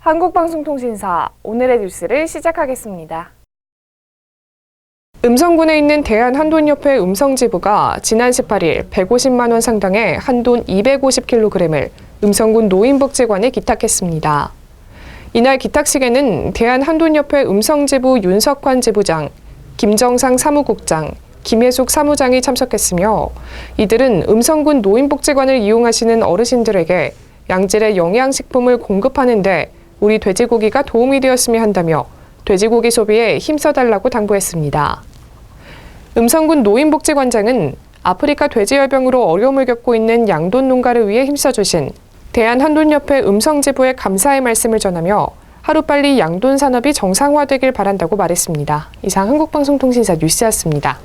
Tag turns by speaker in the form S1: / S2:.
S1: 한국방송통신사 오늘의 뉴스를 시작하겠습니다. 음성군에 있는 대한한돈협회 음성지부가 지난 18일 150만 원 상당의 한돈 250kg을 음성군 노인복지관에 기탁했습니다. 이날 기탁식에는 대한한돈협회 음성지부 윤석환 지부장, 김정상 사무국장, 김혜숙 사무장이 참석했으며 이들은 음성군 노인복지관을 이용하시는 어르신들에게 양질의 영양식품을 공급하는데 우리 돼지고기가 도움이 되었으면 한다며 돼지고기 소비에 힘써달라고 당부했습니다. 음성군 노인복지관장은 아프리카 돼지열병으로 어려움을 겪고 있는 양돈 농가를 위해 힘써주신 대한한돈협회 음성지부에 감사의 말씀을 전하며 하루빨리 양돈 산업이 정상화되길 바란다고 말했습니다. 이상 한국방송통신사 뉴스였습니다.